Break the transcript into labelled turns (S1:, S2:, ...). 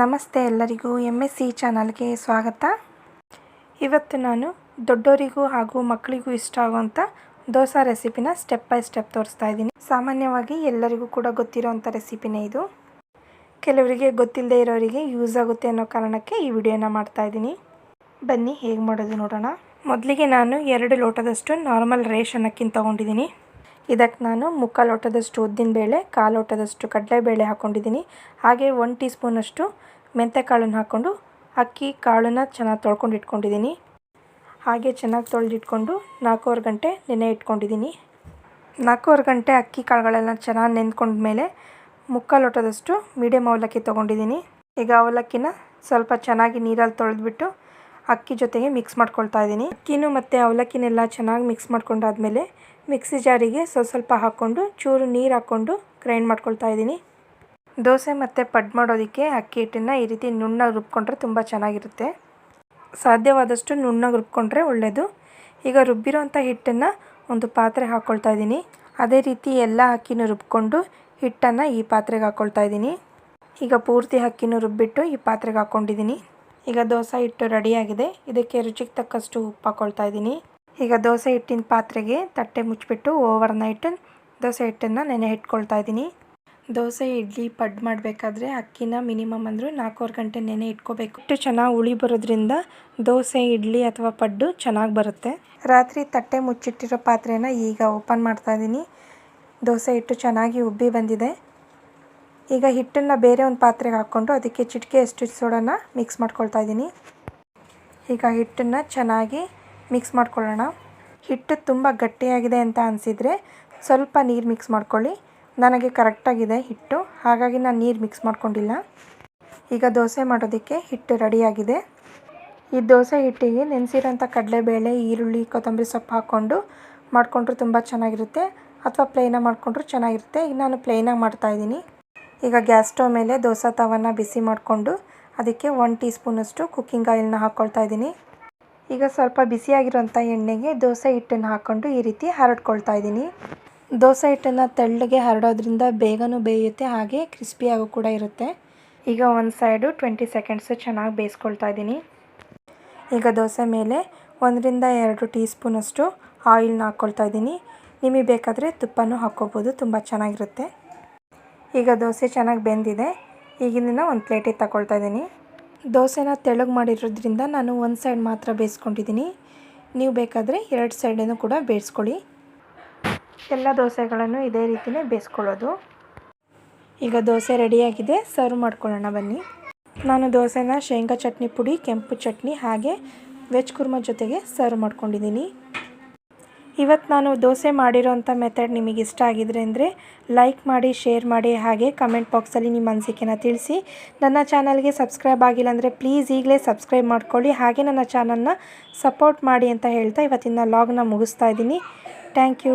S1: ನಮಸ್ತೆ ಎಲ್ಲರಿಗೂ M S C ಚಾನಲ್ಗೆ ಸ್ವಾಗತ. ಇವತ್ತು ನಾನು ದೊಡ್ಡೋರಿಗೂ ಹಾಗೂ ಮಕ್ಕಳಿಗೂ ಇಷ್ಟ ಆಗುವಂಥ ದೋಸೆ ರೆಸಿಪಿನ ಸ್ಟೆಪ್ ಬೈ ಸ್ಟೆಪ್ ತೋರಿಸ್ತಾ ಇದ್ದೀನಿ. ಸಾಮಾನ್ಯವಾಗಿ ಎಲ್ಲರಿಗೂ ಕೂಡ ಗೊತ್ತಿರೋವಂಥ ರೆಸಿಪಿನೇ ಇದು. ಕೆಲವರಿಗೆ ಗೊತ್ತಿಲ್ಲದೆ ಇರೋರಿಗೆ ಯೂಸ್ ಆಗುತ್ತೆ ಅನ್ನೋ ಕಾರಣಕ್ಕೆ ಈ ವಿಡಿಯೋನ ಮಾಡ್ತಾ ಇದ್ದೀನಿ. ಬನ್ನಿ ಹೇಗೆ ಮಾಡೋದು ನೋಡೋಣ. ಮೊದಲಿಗೆ ನಾನು ಎರಡು ಲೋಟದಷ್ಟು ನಾರ್ಮಲ್ ರೇಷನ್ ಅಕ್ಕಿನ ತೊಗೊಂಡಿದ್ದೀನಿ. ಇದಕ್ಕೆ ನಾನು ಮುಕ್ಕಾಲು ಲೋಟದಷ್ಟು ಉದ್ದಿನಬೇಳೆ ಕಾಲು ಲೋಟದಷ್ಟು ಕಡಲೆಬೇಳೆ ಹಾಕ್ಕೊಂಡಿದ್ದೀನಿ. ಹಾಗೆ ಒನ್ ಟೀ ಸ್ಪೂನಷ್ಟು ಮೆಂತ್ಯಕಾಳನ್ನು ಹಾಕ್ಕೊಂಡು ಅಕ್ಕಿ, ಕಾಳನ್ನು ಚೆನ್ನಾಗಿ ತೊಳ್ಕೊಂಡು ಇಟ್ಕೊಂಡಿದ್ದೀನಿ. ಹಾಗೆ ಚೆನ್ನಾಗಿ ತೊಳೆದಿಟ್ಕೊಂಡು ನಾಲ್ಕೂವರೆ ಗಂಟೆ ನೆನೆ ಇಟ್ಕೊಂಡಿದ್ದೀನಿ. ನಾಲ್ಕೂವರೆ ಗಂಟೆ ಅಕ್ಕಿ, ಕಾಳುಗಳೆಲ್ಲ ಚೆನ್ನಾಗಿ ನೆಂದ್ಕೊಂಡ್ಮೇಲೆ ಮುಕ್ಕಾಲು ಲೋಟದಷ್ಟು ಮೀಡಿಯಮ್ ಅವಲಕ್ಕಿ ತೊಗೊಂಡಿದ್ದೀನಿ. ಈಗ ಅವಲಕ್ಕಿನ ಸ್ವಲ್ಪ ಚೆನ್ನಾಗಿ ನೀರಲ್ಲಿ ತೊಳೆದ್ಬಿಟ್ಟು ಅಕ್ಕಿ ಜೊತೆಗೆ ಮಿಕ್ಸ್ ಮಾಡ್ಕೊಳ್ತಾ ಇದ್ದೀನಿ. ಅಕ್ಕಿನೂ ಮತ್ತು ಅವಲಕ್ಕಿನೆಲ್ಲ ಚೆನ್ನಾಗಿ ಮಿಕ್ಸ್ ಮಾಡ್ಕೊಂಡಾದ್ಮೇಲೆ ಮಿಕ್ಸಿ ಜಾರಿಗೆ ಸ್ವಲ್ಪ ಸ್ವಲ್ಪ ಹಾಕ್ಕೊಂಡು ಚೂರು ನೀರು ಹಾಕ್ಕೊಂಡು ಗ್ರೈಂಡ್ ಮಾಡ್ಕೊಳ್ತಾ ಇದ್ದೀನಿ. ದೋಸೆ ಮತ್ತು ಪಡ್ ಮಾಡೋದಕ್ಕೆ ಅಕ್ಕಿ ಹಿಟ್ಟನ್ನು ಈ ರೀತಿ ನುಣ್ಣಗೆ ರುಬ್ಕೊಂಡ್ರೆ ತುಂಬ ಚೆನ್ನಾಗಿರುತ್ತೆ. ಸಾಧ್ಯವಾದಷ್ಟು ನುಣ್ಣಗೆ ರುಬ್ಕೊಂಡ್ರೆ ಒಳ್ಳೆಯದು ಈಗ ರುಬ್ಬಿರೋಂಥ ಹಿಟ್ಟನ್ನು ಒಂದು ಪಾತ್ರೆ ಹಾಕ್ಕೊಳ್ತಾ ಇದ್ದೀನಿ. ಅದೇ ರೀತಿ ಎಲ್ಲ ಅಕ್ಕಿನೂ ರುಬ್ಕೊಂಡು ಹಿಟ್ಟನ್ನು ಈ ಪಾತ್ರೆಗೆ ಹಾಕ್ಕೊಳ್ತಾ ಇದ್ದೀನಿ. ಈಗ ಪೂರ್ತಿ ಅಕ್ಕಿನೂ ರುಬ್ಬಿಟ್ಟು ಈ ಪಾತ್ರೆಗೆ ಹಾಕ್ಕೊಂಡಿದ್ದೀನಿ ಈಗ ದೋಸೆ ಹಿಟ್ಟು ರೆಡಿಯಾಗಿದೆ ಇದಕ್ಕೆ ರುಚಿಗೆ ತಕ್ಕಷ್ಟು ಉಪ್ಪು ಹಾಕ್ಕೊಳ್ತಾ ಇದ್ದೀನಿ. ಈಗ ದೋಸೆ ಹಿಟ್ಟಿನ ಪಾತ್ರೆಗೆ ತಟ್ಟೆ ಮುಚ್ಚಿಬಿಟ್ಟು ಓವರ್ ನೈಟ್ ದೋಸೆ ಹಿಟ್ಟನ್ನು ನೆನೆ ಇಟ್ಕೊಳ್ತಾ ಇದ್ದೀನಿ. ದೋಸೆ, ಇಡ್ಲಿ, ಪಡ್ ಮಾಡಬೇಕಾದ್ರೆ ಅಕ್ಕಿನ ಮಿನಿಮಮ್ ಅಂದರೂ ನಾಲ್ಕೂವರೆ ಗಂಟೆ ನೆನೆ ಇಟ್ಕೋಬೇಕು. ಇಷ್ಟು ಚೆನ್ನಾಗಿ ಉಳಿ ಬರೋದ್ರಿಂದ ದೋಸೆ, ಇಡ್ಲಿ ಅಥವಾ ಪಡ್ಡು ಚೆನ್ನಾಗಿ ಬರುತ್ತೆ. ರಾತ್ರಿ ತಟ್ಟೆ ಮುಚ್ಚಿಟ್ಟಿರೋ ಪಾತ್ರೆನ ಈಗ ಓಪನ್ ಮಾಡ್ತಾ ಇದ್ದೀನಿ. ದೋಸೆ ಹಿಟ್ಟು ಚೆನ್ನಾಗಿ ಉಬ್ಬಿ ಬಂದಿದೆ. ಈಗ ಹಿಟ್ಟನ್ನು ಬೇರೆ ಒಂದು ಪಾತ್ರೆಗೆ ಹಾಕ್ಕೊಂಡು ಅದಕ್ಕೆ ಚಿಟಿಕೆ ಎಷ್ಟು ಸೋಡನ್ನು ಮಿಕ್ಸ್ ಮಾಡ್ಕೊಳ್ತಾ ಇದ್ದೀನಿ. ಈಗ ಹಿಟ್ಟನ್ನು ಚೆನ್ನಾಗಿ ಮಿಕ್ಸ್ ಮಾಡ್ಕೊಳ್ಳೋಣ. ಹಿಟ್ಟು ತುಂಬ ಗಟ್ಟಿಯಾಗಿದೆ ಅಂತ ಅನಿಸಿದರೆ ಸ್ವಲ್ಪ ನೀರು ಮಿಕ್ಸ್ ಮಾಡ್ಕೊಳ್ಳಿ. ನನಗೆ ಕರೆಕ್ಟಾಗಿದೆ ಹಿಟ್ಟು, ಹಾಗಾಗಿ ನಾನು ನೀರು ಮಿಕ್ಸ್ ಮಾಡ್ಕೊಂಡಿಲ್ಲ. ಈಗ ದೋಸೆ ಮಾಡೋದಕ್ಕೆ ಹಿಟ್ಟು ರೆಡಿಯಾಗಿದೆ ಈ ದೋಸೆ ಹಿಟ್ಟಿಗೆ ನೆನೆಸಿರೋಂಥ ಕಡಲೆಬೇಳೆ, ಈರುಳ್ಳಿ, ಕೊತ್ತಂಬರಿ ಸೊಪ್ಪು ಹಾಕ್ಕೊಂಡು ಮಾಡಿಕೊಂಡ್ರೆ ತುಂಬ ಚೆನ್ನಾಗಿರುತ್ತೆ. ಅಥವಾ ಪ್ಲೇನಾಗಿ ಮಾಡಿಕೊಂಡ್ರೂ ಚೆನ್ನಾಗಿರುತ್ತೆ. ಈಗ ನಾನು ಪ್ಲೇನಾಗಿ ಮಾಡ್ತಾಯಿದ್ದೀನಿ ಈಗ ಗ್ಯಾಸ್ ಸ್ಟವ್ ಮೇಲೆ ದೋಸೆ ತವನ್ನ ಬಿಸಿ ಮಾಡಿಕೊಂಡು ಅದಕ್ಕೆ ಒನ್ ಟೀ ಸ್ಪೂನಷ್ಟು ಕುಕ್ಕಿಂಗ್ ಆಯಿಲ್ನ ಹಾಕ್ಕೊಳ್ತಾ ಇದ್ದೀನಿ. ಈಗ ಸ್ವಲ್ಪ ಬಿಸಿಯಾಗಿರೋಂಥ ಎಣ್ಣೆಗೆ ದೋಸೆ ಹಿಟ್ಟನ್ನು ಹಾಕ್ಕೊಂಡು ಈ ರೀತಿ ಹರಡ್ಕೊಳ್ತಾ ಇದ್ದೀನಿ. ದೋಸೆ ಹಿಟ್ಟನ್ನು ತೆಳ್ಳಗೆ ಹರಡೋದ್ರಿಂದ ಬೇಗನೂ ಬೇಯುತ್ತೆ, ಹಾಗೆ ಕ್ರಿಸ್ಪಿಯಾಗೂ ಕೂಡ ಇರುತ್ತೆ. ಈಗ ಒಂದು ಸೈಡು ಟ್ವೆಂಟಿ ಸೆಕೆಂಡ್ಸು ಚೆನ್ನಾಗಿ ಬೇಯಿಸ್ಕೊಳ್ತಾ ಇದ್ದೀನಿ. ಈಗ ದೋಸೆ ಮೇಲೆ ಒಂದರಿಂದ ಎರಡು ಟೀ ಸ್ಪೂನಷ್ಟು ಆಯಿಲ್ನ ಹಾಕ್ಕೊಳ್ತಾ ಇದ್ದೀನಿ. ನಿಮಗೆ ಬೇಕಾದರೆ ತುಪ್ಪನೂ ಹಾಕ್ಕೋಬೋದು, ತುಂಬ ಚೆನ್ನಾಗಿರುತ್ತೆ. ಈಗ ದೋಸೆ ಚೆನ್ನಾಗಿ ಬೆಂದಿದೆ. ಈಗಿನ ಒಂದು ಪ್ಲೇಟಿಗೆ ತಗೊಳ್ತಾ ಇದ್ದೀನಿ. ದೋಸೆನ ತೆಳಗೆ ಮಾಡಿರೋದ್ರಿಂದ ನಾನು ಒಂದು ಸೈಡ್ ಮಾತ್ರ ಬೇಯಿಸ್ಕೊಂಡಿದ್ದೀನಿ. ನೀವು ಬೇಕಾದರೆ ಎರಡು ಸೈಡನ್ನು ಕೂಡ ಬೇಯಿಸ್ಕೊಳ್ಳಿ. ಎಲ್ಲ ದೋಸೆಗಳನ್ನು ಇದೇ ರೀತಿಯೇ ಬೇಯಿಸ್ಕೊಳ್ಳೋದು. ಈಗ ದೋಸೆ ರೆಡಿಯಾಗಿದೆ ಸರ್ವ್ ಮಾಡ್ಕೊಳ್ಳೋಣ ಬನ್ನಿ. ನಾನು ದೋಸೆನ ಶೇಂಗಾ ಚಟ್ನಿ ಪುಡಿ, ಕೆಂಪು ಚಟ್ನಿ ಹಾಗೆ ವೆಜ್ ಕುರ್ಮ ಜೊತೆಗೆ ಸರ್ವ್ ಮಾಡ್ಕೊಂಡಿದ್ದೀನಿ. ಇವತ್ತು ನಾನು ದೋಸೆ ಮಾಡಿರೋಂಥ ಮೆಥಡ್ ನಿಮಗೆ ಇಷ್ಟ ಆಗಿದ್ರೆ ಅಂದರೆ ಲೈಕ್ ಮಾಡಿ ಶೇರ್ ಮಾಡಿ, ಹಾಗೆ ಕಮೆಂಟ್ ಬಾಕ್ಸಲ್ಲಿ ನಿಮ್ಮ ಅನಿಸಿಕೆನ ತಿಳಿಸಿ. ನನ್ನ ಚಾನಲ್ಗೆ ಸಬ್ಸ್ಕ್ರೈಬ್ ಆಗಿಲ್ಲ ಅಂದರೆ ಪ್ಲೀಸ್ ಈಗಲೇ ಸಬ್ಸ್ಕ್ರೈಬ್ ಮಾಡ್ಕೊಳ್ಳಿ, ಹಾಗೆ ನನ್ನ ಚಾನಲ್ನ ಸಪೋರ್ಟ್ ಮಾಡಿ ಅಂತ ಹೇಳ್ತಾ ಇವತ್ತಿನ ಲಾಗ್ನ ಮುಗಿಸ್ತಾ ಇದ್ದೀನಿ. Thank you